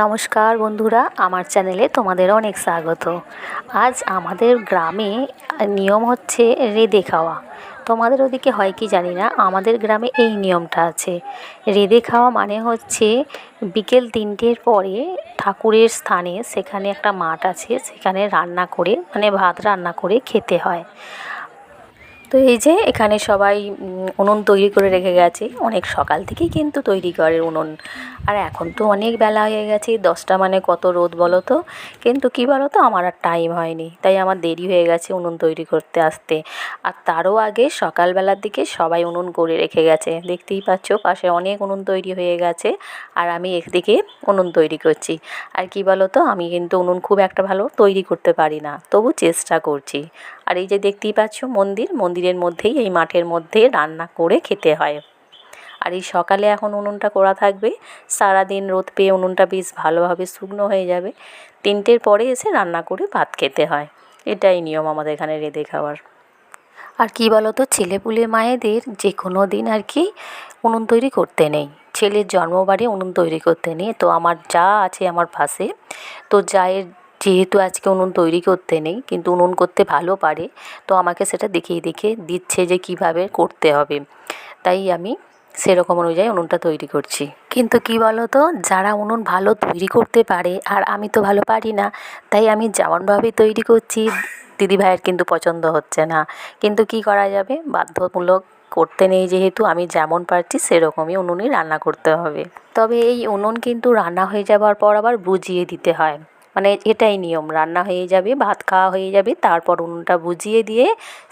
নমস্কার বন্ধুরা, আমার চ্যানেলে তোমাদের অনেক স্বাগত। আজ আমাদের গ্রামে নিয়ম হচ্ছে রেঁধে খাওয়া। তোমাদের ওদিকে হয় কি জানি না, আমাদের গ্রামে এই নিয়মটা আছে। রেঁধে খাওয়া মানে হচ্ছে বিকেল তিনটের পরে ঠাকুরের স্থানে সেখানে একটা মাঠ আছে, সেখানে রান্না করে মানে ভাত রান্না করে খেতে হয়। তো এই যে এখানে সবাই উনুন তৈরি করে রেখে গেছে। অনেক সকাল থেকেই কিন্তু তৈরি করে উনুন। আর এখন তো অনেক বেলা হয়ে গেছে, দশটা মানে কত রোদ বলো তো? কিন্তু কী বলো তো, আমার আর টাইম হয়নি। তাই আমার দেরি হয়ে গেছে উনুন তৈরি করতে আসতে। আর তারও আগে সকালবেলার দিকে সবাই উনুন করে রেখে গেছে। দেখতেই পাচ্ছ, পাশে অনেক উনুন তৈরি হয়ে গেছে। আর আমি একদিকে উনুন তৈরি করছি। আর কি বলো তো, আমি কিন্তু উনুন খুব একটা ভালো তৈরি করতে পারি না। তবু চেষ্টা করছি। আর এই যে দেখতেই পাচ্ছ মন্দির, মন্দিরের মধ্যেই, এই মাঠের মধ্যে রান্না করে খেতে হয়। আর এই সকালে এখন উনুনটা করা থাকবে। সারাদিন রোদ পেয়ে উনুনটা বেশ ভালোভাবে শুকনো হয়ে যাবে। তিনটের পরে এসে রান্না করে ভাত খেতে হয়। এটাই নিয়ম আমাদের এখানে রেঁধে খাওয়ার। আর কি বলতো, ছেলেপুলে মায়েদের যে কোনো দিন আর কি উনুন তৈরি করতে নেই। ছেলের জন্মবারে উনুন তৈরি করতে নেই। তো আমার যা আছে আমার পাশে। তো জায়ের যেহেতু আজকে উনুন তৈরি করতে নেই, কিন্তু উনুন করতে ভালো পারে, তো আমাকে সেটা দেখিয়ে দেখে দিচ্ছে যে কীভাবে করতে হবে। তাই আমি সেরকম অনুযায়ী উনুনটা তৈরি করছি। কিন্তু কি বলো তো যারা উনুন ভালো তৈরি করতে পারে, আর আমি তো ভালো পারি না, তাই আমি যেমনভাবে তৈরি করছি, দিদিভাইয়ের কিন্তু পছন্দ হচ্ছে না। কিন্তু কি করা যাবে? বাধ্যমূলক করতে নেই যেহেতু, আমি যেমন পারছি সেরকমই উনুনই রান্না করতে হবে। তবে এই উনুন কিন্তু রান্না হয়ে যাওয়ার পর আবার বুঝিয়ে দিতে হয়। মানে এটাই নিয়ম রান্না হয়ে যাবে ভাত খাওয়া হয়ে যাবে তারপর উনুনটা বুঝিয়ে দিয়ে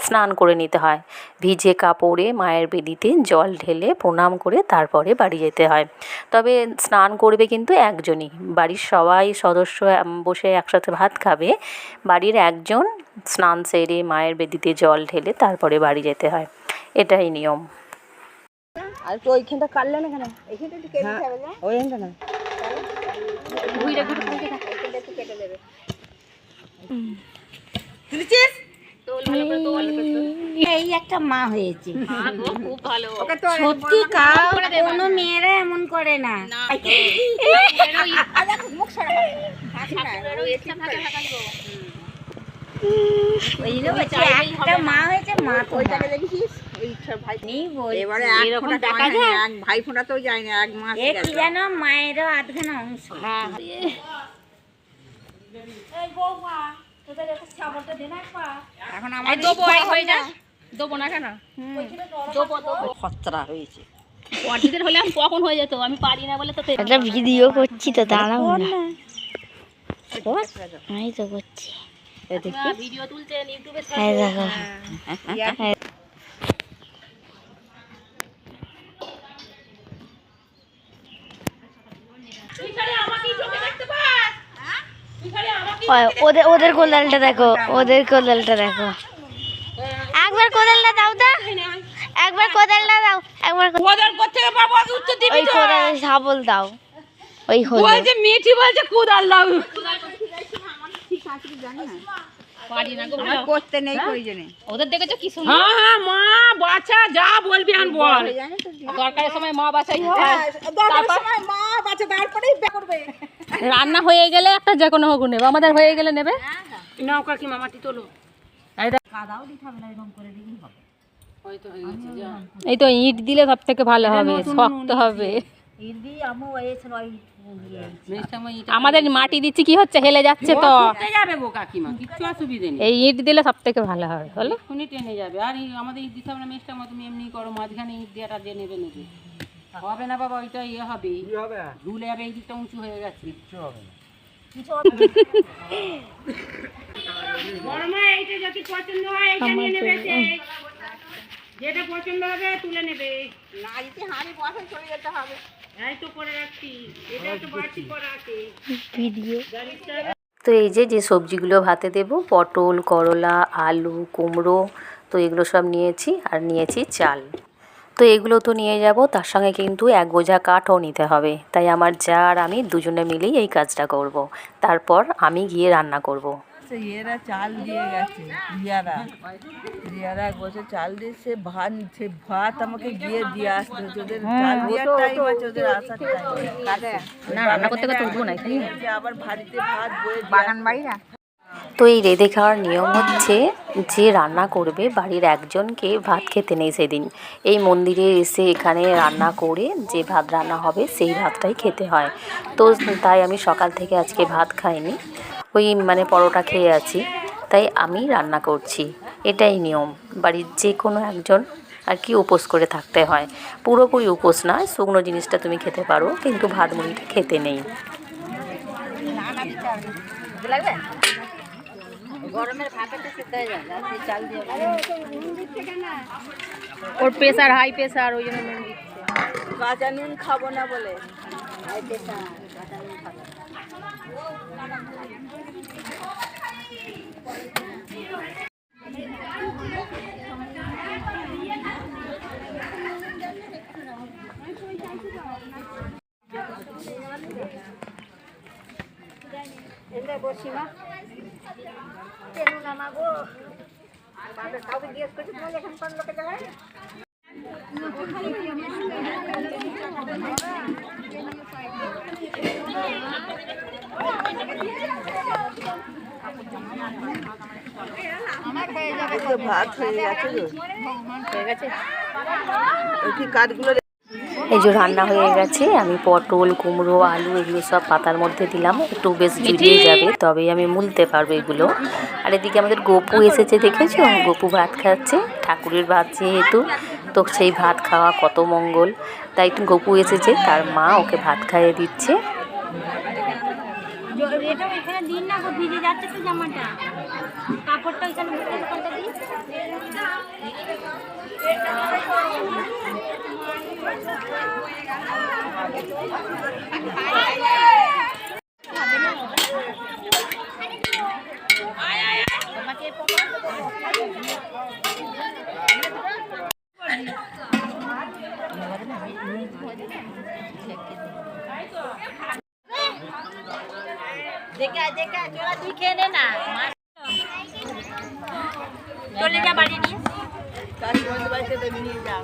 স্নান করে নিতে হয়। ভিজে কাপড়ে মায়ের বেদিতে জল ঢেলে প্রণাম করে তারপরে বাড়ি যেতে হয়। তবে স্নান করবে কিন্তু একজনই। বাড়ির সবাই সদস্য বসে একসাথে ভাত খাবে। বাড়ির একজন স্নান সেরে মায়ের বেদিতে জল ঢেলে তারপরে বাড়ি যেতে হয়। এটাই নিয়ম। আর তো ওইখানটা কাটলে না কেন? একটু কেটে যাবে না। না এই একটা মা হয়েছে। সত্যি কোনো মেয়েরা এমন করে না। ওই জন্য বলছি, একটা মা হয়েছে মা তো যায়? না এক মাস এ কি জানো মায়েরও আধখানা অংশ। এখন আমার দেবো হয় দেবো না কেন? দেবো দেবো। খতরা হয়েছে। অর্ধেকের হলে আমি কখন হয়ে যেত? আমি পারি না বলে তো একটা ভিডিও করছি তো দাঁড়াও না। আমি তো করছি। ভিডিও তুলছেন ইউটিউবে এই দেখো ওই- ওদের ওদের কোদালটা দেখো ওদের কোদালটা দেখো। একবার কোদালটা দাও তো। একবার কোদালটা দাও একবার কোদাল কোথেকে পাবো আগে উত্তর দিবি ওই কোদালে শাবল দাও। ওই হলো বলছে মিঠি বলছে কোদাল দাও। পারি না গো আমার করতে নেই ওদের দেখেছ কি সুন্দর? হ্যাঁ হ্যাঁ মা বাচ্চা যা বলবি আন বল। দরকারের সময় মা বাছাই হয় মা বাচ্চা তারপরেই করবে। রান্না হয়ে গেলে একটা যে কোনো হোক নেবে। আমাদের হয়ে গেলে নেবে। নাও তোলো? এই তো ইট দিলে সব থেকে ভালো হবে শক্ত হবে। আমাদের মাটি দিচ্ছি কি হচ্ছে হেলে যাচ্ছে তো। যাবে গো কাকিমা কিচ্ছু নেই। এই ইট দিলে সব থেকে ভালো হবে এক্ষুনি টেনে যাবে। আর এই আমাদের ইট দিতে হবে না মেসটা মতো তুমি এমনি করো মাঝখানে ইট দেওয়াটা যে নেবে নেবে। হবে না বাবা ওইটা ইয়ে হবে। ঝুলে যাবে এই দিকটা উঁচু হয়ে গেছে। হয়। যেটা পছন্দ হবে তুলে নেবে। না হাঁড়ি বসে চলে যেতে হবে। এই তো করে রাখছি। এটা একটু বাড়তি করা আছে। ভিডিও। তো এই যে যে সবজিগুলো ভাতে দেব পটল করলা আলু কুমড়ো তো এগুলো সব নিয়েছি আর নিয়েছি চাল। তো এগুলো তো নিয়ে যাব তার সঙ্গে কিন্তু এক বোঝা কাঠও নিতে হবে। তাই আমার যা আর আমি দুজনে মিলেই এই কাজটা করব। তারপর আমি গিয়ে রান্না করব। এরা চাল দিয়ে গেছে রিয়ারা রিয়ারা এক চাল দিয়ে সে ভাত সে ভাত আমাকে গিয়ে দিয়ে আসতে হচ্ছে ওদের চাল দেওয়ার টাইম আছে ওদের আসার টাইম না রান্না করতে করতে উঠবো না আবার বাড়িতে ভাত বয়ে বাগান বাড়ি না তো এই রেঁধে খাওয়ার নিয়ম হচ্ছে যে রান্না করবে বাড়ির একজনকে ভাত খেতে নেই সেদিন। এই মন্দিরে এসে এখানে রান্না করে যে ভাত রান্না হবে সেই ভাতটাই খেতে হয়। তো তাই আমি সকাল থেকে আজকে ভাত খাইনি। ওই মানে পরোটা খেয়ে আছি। তাই আমি রান্না করছি। এটাই নিয়ম। বাড়ির যে কোনো একজন আর কি উপোস করে থাকতে হয়। পুরোপুরি উপোস নয় শুকনো জিনিসটা তুমি খেতে পারো, কিন্তু ভাত মুড়িটা খেতে নেই। ওর প্রেশার হাই প্রেশার ওই জন্য নুন দিচ্ছে। কাঁচা নুন খাব না বলে। এই তো ভাত হয়ে গেছে হয়ে গেছে? কি কাঠগুলো এই যে রান্না হয়ে গেছে, আমি পটল, কুমড়ো, আলু এগুলো সব পাতার মধ্যে দিলাম। একটু বেশ জুড়িয়ে যাবে, তবেই আমি মুলতে পারব এগুলো। আর এদিকে আমাদের গপু এসেছে, দেখেছ? গপু ভাত খাচ্ছে, ঠাকুরের ভাত যেহেতু, তো সেই ভাত খাওয়া কত মঙ্গল। তাই একটু গপু এসেছে, তার মা ওকে ভাত খাইয়ে দিচ্ছে। কাপড়টা দেখা দেখা তোরা তুই খেয়ে নে না। চলে যা বাড়ি নিয়ে। বাড়িতে নিয়ে যাও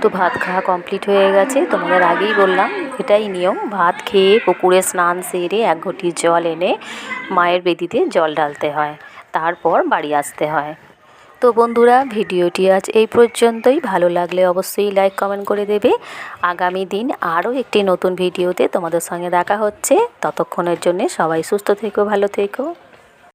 তো ভাত খাওয়া কমপ্লিট হয়ে গেছে, তোমাদের আগেই বললাম, এটাই নিয়ম, ভাত খেয়ে পুকুরে স্নান সেরে এক ঘটি জল এনে মায়ের বেদিতে জল ঢালতে হয়, তারপর বাড়ি আসতে হয়। তো বন্ধুরা, ভিডিওটি আজ এই পর্যন্তই। ভালো লাগলে অবশ্যই লাইক কমেন্ট করে দেবে। আগামী দিন আরও একটি নতুন ভিডিওতে তোমাদের সঙ্গে দেখা হচ্ছে। ততক্ষণের জন্য সবাই সুস্থ থেকো, ভালো থেকো।